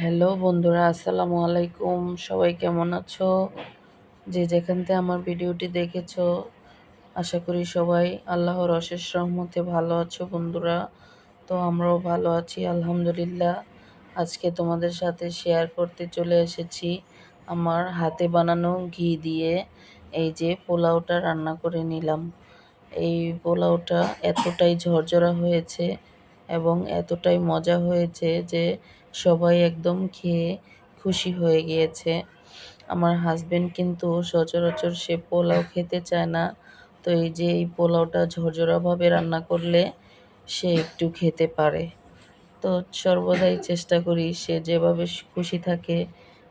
Hello বন্ধুরা, আসসালামু আলাইকুম। সবাই কেমন আছো? যে যেখান থেকে আমার ভিডিওটি দেখেছ, আশা করি সবাই আল্লাহর অশেষ রহমতে ভালো আছো বন্ধুরা। তো আমরাও ভালো আছি, আলহামদুলিল্লাহ। আজকে তোমাদের সাথে শেয়ার করতে চলে এসেছি আমার হাতে বানানো ঘি দিয়ে। এই যে পোলাওটা রান্না করে নিলাম। এই পোলাওটা এতটাই ঝরঝরা হয়েছে এবং এতটাই মজা হয়েছে যে সবাই একদম খেয়ে খুশি হয়ে গিয়েছে। আমার হাজবেন্ড কিন্তু সচরাচর সে পোলাও খেতে চায় না। তো এই যে এই পোলাওটা ঝরঝরাভাবে রান্না করলে সে একটু খেতে পারে। তো সর্বদাই চেষ্টা করি সে যেভাবে খুশি থাকে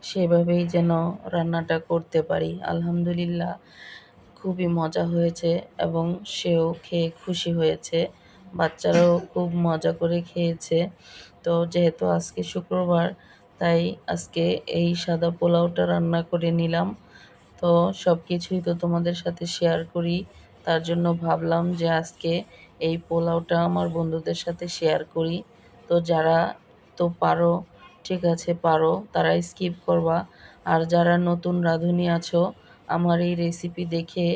সেভাবেই যেন রান্নাটা করতে পারি। আলহামদুলিল্লাহ খুবই মজা হয়েছে এবং সেও খেয়ে খুশি হয়েছে। বাচ্চারাও খুব মজা করে খেয়েছে। তো যেহেতু আজকে শুক্রবার, তাই আজকে এই সাদা পোলাওটা রান্না করে নিলাম। তো সব কিছুই তো তোমাদের সাথে শেয়ার করি। তার জন্য ভাবলাম যে আজকে এই পোলাওটা আমার বন্ধুদের সাথে শেয়ার করি। তো যারা তো পারো, ঠিক আছে, পারো তারা স্কিপ করবা। আর যারা নতুন রাঁধুনি আছো, আমার এই রেসিপি দেখে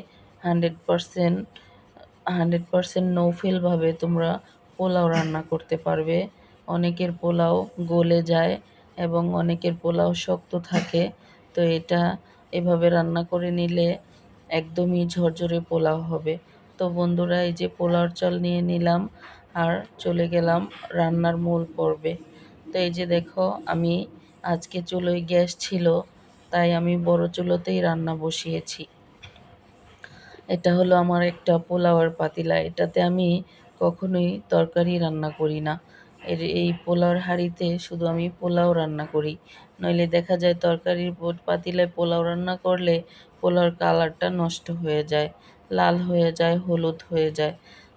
হান্ড্রেড পারসেন্ট হান্ড্রেড পারসেন্ট নৌফেলভাবে তোমরা পোলাও রান্না করতে পারবে। অনেকের পোলাও গলে যায় এবং অনেকের পোলাও শক্ত থাকে। তো এটা এভাবে রান্না করে নিলে একদমই ঝরঝরে পোলাও হবে। তো বন্ধুরা, এই যে পোলাওর চাল নিয়ে নিলাম আর চলে গেলাম রান্নার মূল পর্বে। তো এই যে দেখো, আমি আজকে চুলোয় গ্যাস ছিল, তাই আমি বড় চুলোতেই রান্না বসিয়েছি। এটা হলো আমার একটা পোলাওয়ার পাতিলা। এটাতে আমি কখনোই তরকারি রান্না করি না। এর এই পোলাওর হাঁড়িতে শুধু আমি পোলাও রান্না করি। নইলে দেখা যায় তরকারির পাতিলায় পোলাও রান্না করলে পোলাওর কালারটা নষ্ট হয়ে যায়, লাল হয়ে যায়, হলুদ হয়ে যায়।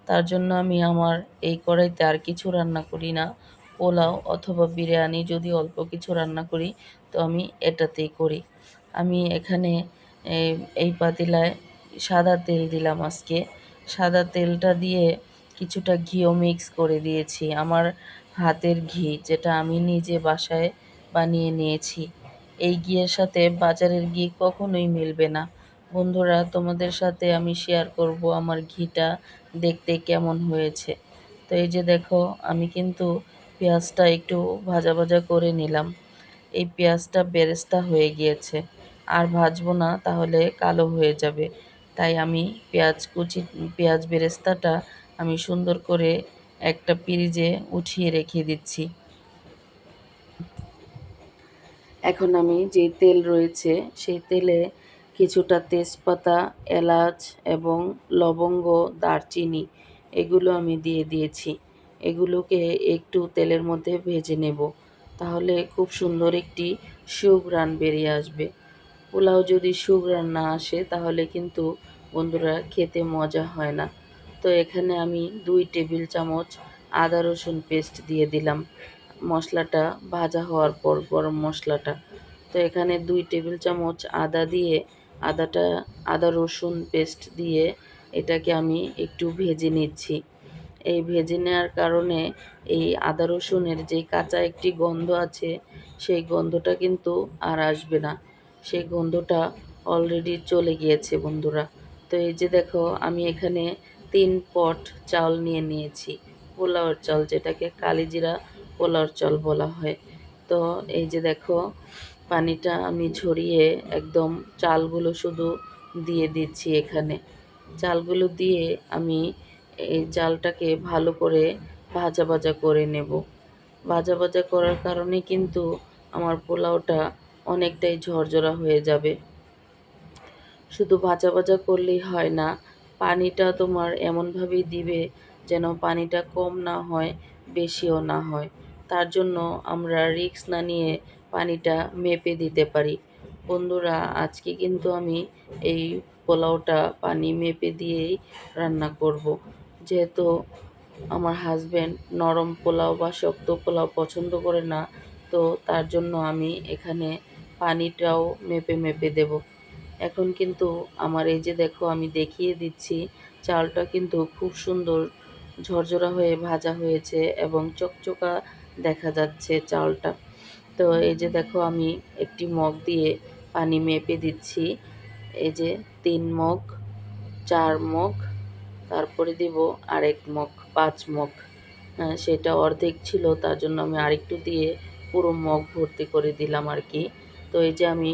তার জন্য আমি আমার এই কড়াইতে আর কিছু রান্না করি না। পোলাও অথবা বিরিয়ানি যদি অল্প কিছু রান্না করি, তো আমি এটাতেই করি। আমি এখানে এই পাতিলায় সাদা তেল দিলাম আজকে। সাদা তেলটা দিয়ে কিছুটা ঘিও মিক্স করে দিয়েছি, আমার হাতের ঘি যেটা আমি নিজে বাসায় বানিয়ে নিয়েছি। এই ঘিয়ের সাথে বাজারের ঘি কখনোই মিলবে না। বন্ধুরা, তোমাদের সাথে আমি শেয়ার করব আমার ঘিটা দেখতে কেমন হয়েছে। তো এই যে দেখো, আমি কিন্তু পেঁয়াজটা একটু ভাজা ভাজা করে নিলাম। এই পেঁয়াজটা বেরেস্তা হয়ে গিয়েছে। আর ভাজবো না, তাহলে কালো হয়ে যাবে। তাই আমি পেঁয়াজ কুচি, পেঁয়াজ বেরেস্তাটা আমি সুন্দর করে একটা পিরিজে উঠিয়ে রেখে দিচ্ছি। এখন আমি যে তেল রয়েছে, সেই তেলে কিছুটা তেজপাতা, এলাচ এবং লবঙ্গ, দারচিনি এগুলো আমি দিয়ে দিয়েছি। এগুলোকে একটু তেলের মধ্যে ভেজে নেব, তাহলে খুব সুন্দর একটি সুঘ্রাণ বেরিয়ে আসবে। পোলাও যদি সুঘ্রাণ না আসে, তাহলে কিন্তু বন্ধুরা খেতে মজা হয় না। তো এখানে আমি দুই টেবিল চামচ আদা রসুন পেস্ট দিয়ে দিলাম। মশলাটা ভাজা হওয়ার পর গরম মশলাটা। তো এখানে দুই টেবিল চামচ আদা দিয়ে আদাটা, আদা রসুন পেস্ট দিয়ে এটাকে আমি একটু ভেজে নিচ্ছি। এই ভেজে নেওয়ার কারণে এই আদা রসুনের যে কাঁচা একটি গন্ধ আছে, সেই গন্ধটা কিন্তু আর আসবে না। সেই গন্ধটা অলরেডি চলে গিয়েছে বন্ধুরা। তো এই যে দেখো, আমি এখানে তিন পট চাল নিয়ে নিয়েছি পোলাওয়ের চাল যেটাকে কালিজিরা পোলাওর চাল বলা হয়। তো এই যে দেখো, পানিটা আমি ঝরিয়ে একদম চালগুলো শুধু দিয়ে দিচ্ছি এখানে। চালগুলো দিয়ে আমি এই চালটাকে ভালো করে ভাজা ভাজা করে নেব। ভাজা ভাজা করার কারণে কিন্তু আমার পোলাওটা অনেকটাই ঝরঝরা হয়ে যাবে। শুধু ভাজা ভাজা করলেই হয় না পানিটা তোমার এমনভাবেই দিবে যেন পানিটা কম না হয়, বেশিও না হয়। তার জন্য আমরা রিক্স না নিয়ে পানিটা মেপে দিতে পারি। বন্ধুরা, আজকে কিন্তু আমি এই পোলাওটা পানি মেপে দিয়েই রান্না করব। যেহেতু আমার হাজব্যান্ড নরম পোলাও বা শক্ত পোলাও পছন্দ করে না, তো তার জন্য আমি এখানে পানিটাও মেপে মেপে দেব। এখন কিন্তু আমার এই যে দেখো আমি দেখিয়ে দিচ্ছি। চালটা কিন্তু খুব সুন্দর ঝরঝরা হয়ে ভাজা হয়েছে এবং চকচকা দেখা যাচ্ছে চালটা। তো এই যে দেখো আমি একটি মগ দিয়ে পানি মেপে দিচ্ছি। এই যে তিন মগ চার মগ তারপরে দিব আরেক মগ পাঁচ মগ। হ্যাঁ, সেটা অর্ধেক ছিল তার জন্য আমি আরেকটু দিয়ে পুরো মগ ভর্তি করে দিলাম আর কি। তো এই যে আমি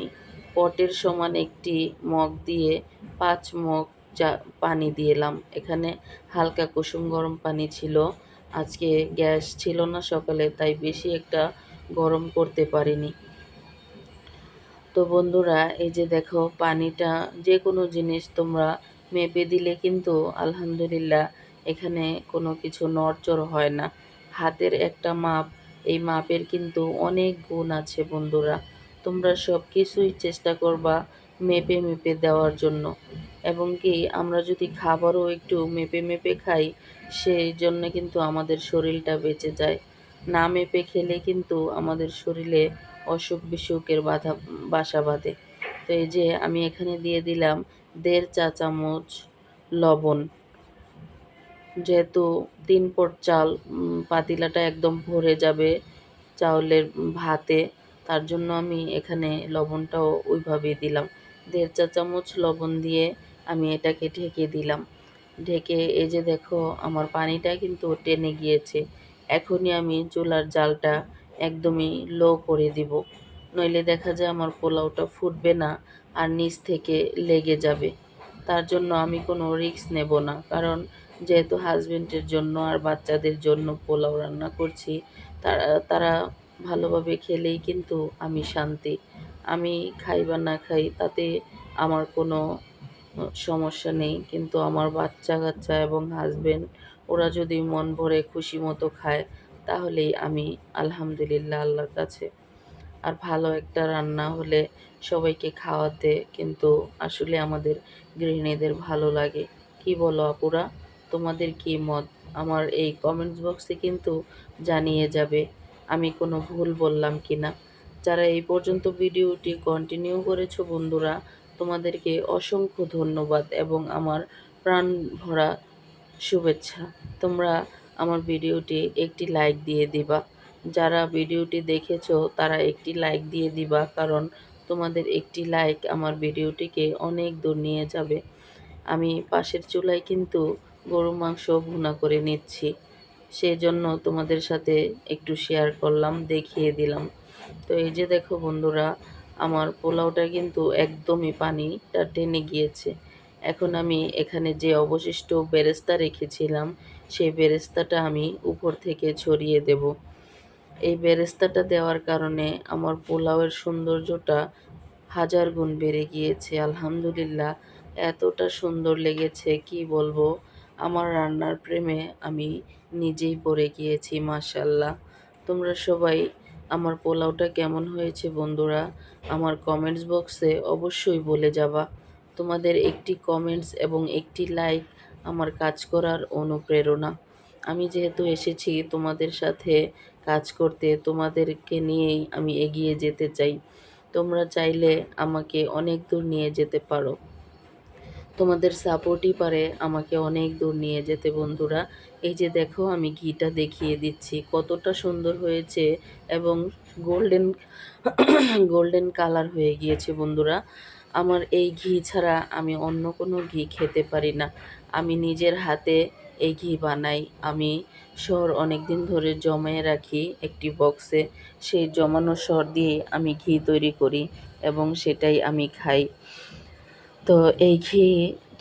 পটের সমান একটি মগ দিয়ে পাঁচ মগ চা, পানি দিলাম এখানে হালকা কুসুম গরম পানি ছিল। আজকে গ্যাস ছিল না সকালে, তাই বেশি একটা গরম করতে পারিনি। তো বন্ধুরা, এই যে দেখো, পানিটা যে কোনো জিনিস তোমরা মেপে দিলে কিন্তু আলহামদুলিল্লাহ এখানে কোনো কিছু নড়চড় হয় না। হাতের একটা মাপ, এই মাপের কিন্তু অনেক গুণ আছে বন্ধুরা। তোমরা সব কিছুই চেষ্টা করবা মেপে মেপে দেওয়ার জন্য। এবং কি, আমরা যদি খাবারও একটু মেপে মেপে খাই, সেই জন্য কিন্তু আমাদের শরীরটা বেঁচে যায়। না মেপে খেলে কিন্তু আমাদের শরীরে অসুখ বিসুখের বাধা, বাসা বাঁধে। তো এই যে আমি এখানে দিয়ে দিলাম দেড় চা চামচ লবণ। যেহেতু তিন পট চাল পাতিলাটা একদম ভরে যাবে চাউলের ভাতে তার জন্য আমি এখানে লবণটাও ওইভাবে দিলাম। দেড় চা চামচ লবণ দিয়ে আমি এটাকে ঢেকে দিলাম। ঢেকে এই যে দেখো, আমার পানিটা কিন্তু টেনে গিয়েছে। এখনই আমি চুলার জালটা একদমই লো করে দিব। নইলে দেখা যায় আমার পোলাওটা ফুটবে না আর নিচ থেকে লেগে যাবে। তার জন্য আমি কোনো রিস্ক নেব না। কারণ যেহেতু হাজবেন্ডের জন্য আর বাচ্চাদের জন্য পোলাও রান্না করছি, তারা তারা ভালোভাবে খেলেই কিন্তু আমি শান্তি। আমি খাই বা না খাই, তাতে আমার কোনো সমস্যা নেই। কিন্তু আমার বাচ্চা কাচ্চা এবং হাজবেন্ড ওরা যদি মন ভরে খুশি মতো খায়, তাহলেই আমি আলহামদুলিল্লাহ আল্লাহর কাছে। আর ভালো একটা রান্না হলে সবাইকে খাওয়াতে কিন্তু আসলে আমাদের গৃহিণীদের ভালো লাগে। কি বলো আপুরা? তোমাদের কি মত? আমার এই কমেন্টস বক্সে কিন্তু জানিয়ে যাবে। আমি কোনো ভুল বললাম কি না যারা এই পর্যন্ত ভিডিওটি কন্টিনিউ করেছ বন্ধুরা, তোমাদেরকে অসংখ্য ধন্যবাদ এবং আমার প্রাণ ভরা শুভেচ্ছা। তোমরা আমার ভিডিওটি একটি লাইক দিয়ে দিবা। যারা ভিডিওটি দেখেছ, তারা একটি লাইক দিয়ে দিবা কারণ তোমাদের একটি লাইক আমার ভিডিওটিকে অনেক দূর নিয়ে যাবে। আমি পাশের চুলায় কিন্তু গরু মাংস ভুনা করে নিচ্ছি। সেই জন্য তোমাদের সাথে একটু শেয়ার করলাম, দেখিয়ে দিলাম। তো এই যে দেখো বন্ধুরা, আমার পোলাওটা কিন্তু একদমই পানিটা টেনে গিয়েছে। এখন আমি এখানে যে অবশিষ্ট বেরেস্তা রেখেছিলাম, সেই বেরেস্তাটা আমি উপর থেকে ছড়িয়ে দেব। এই বেরেস্তাটা দেওয়ার কারণে আমার পোলাওয়ের সৌন্দর্যটা হাজার গুণ বেড়ে গিয়েছে, আলহামদুলিল্লাহ। এতটা সুন্দর লেগেছে, কি বলব? আমার রান্নার প্রেমে আমি নিজেই পড়ে গিয়েছি মাশাল্লাহ তোমরা সবাই আমার পোলাওটা কেমন হয়েছে বন্ধুরা? আমার কমেন্টস বক্সে অবশ্যই বলে যাবা। তোমাদের একটি কমেন্টস এবং একটি লাইক আমার কাজ করার অনুপ্রেরণা। আমি যেহেতু এসেছি তোমাদের সাথে কাজ করতে, তোমাদেরকে নিয়েই আমি এগিয়ে যেতে চাই। তোমরা চাইলে আমাকে অনেক দূর নিয়ে যেতে পারো। তোমাদের সাপোর্টই পারে আমাকে অনেক দূর নিয়ে যেতে বন্ধুরা। এই যে দেখো, আমি ঘিটা দেখিয়ে দিচ্ছি। কতটা সুন্দর হয়েছে এবং গোল্ডেন গোল্ডেন কালার হয়ে গিয়েছে বন্ধুরা। আমার এই ঘি ছাড়া আমি অন্য কোনো ঘি খেতে পারি না। আমি নিজের হাতে এই ঘি বানাই। আমি সর অনেক দিন ধরে জমিয়ে রাখি একটি বক্সে সেই জমানো সর দিয়ে আমি ঘি তৈরি করি এবং সেটাই আমি খাই। তো এই ঘি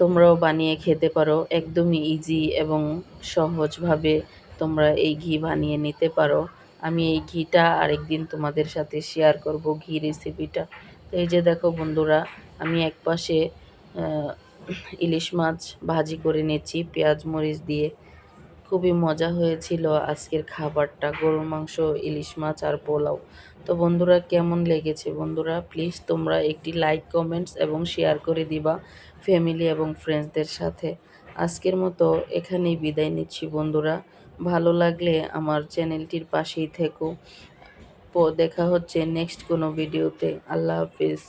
তোমরাও বানিয়ে খেতে পারো, একদমই ইজি এবং সহজভাবে তোমরা এই ঘি বানিয়ে নিতে পারো। আমি এই ঘিটা আরেকদিন তোমাদের সাথে শেয়ার করব ঘি রেসিপিটা তো এই যে দেখো বন্ধুরা, আমি এক পাশে ইলিশ মাছ ভাজি করে নিচ্ছি পেঁয়াজ মরিচ দিয়ে। খুবই মজা হয়েছিল আজকের খাবারটা, গরুর মাংস, ইলিশ মাছ আর পোলাও। তো বন্ধুরা, কেমন লেগেছে? বন্ধুরা প্লিজ তোমরা একটি লাইক কমেন্টস এবং শেয়ার করে দিবা ফ্যামিলি এবং ফ্রেন্ডসদের সাথে। আজকের মতো এখানেই বিদায় নিচ্ছি বন্ধুরা। ভালো লাগলে আমার চ্যানেলটির পাশেই থেকো। দেখা হচ্ছে নেক্সট কোনো ভিডিওতে আল্লাহ হাফিজ।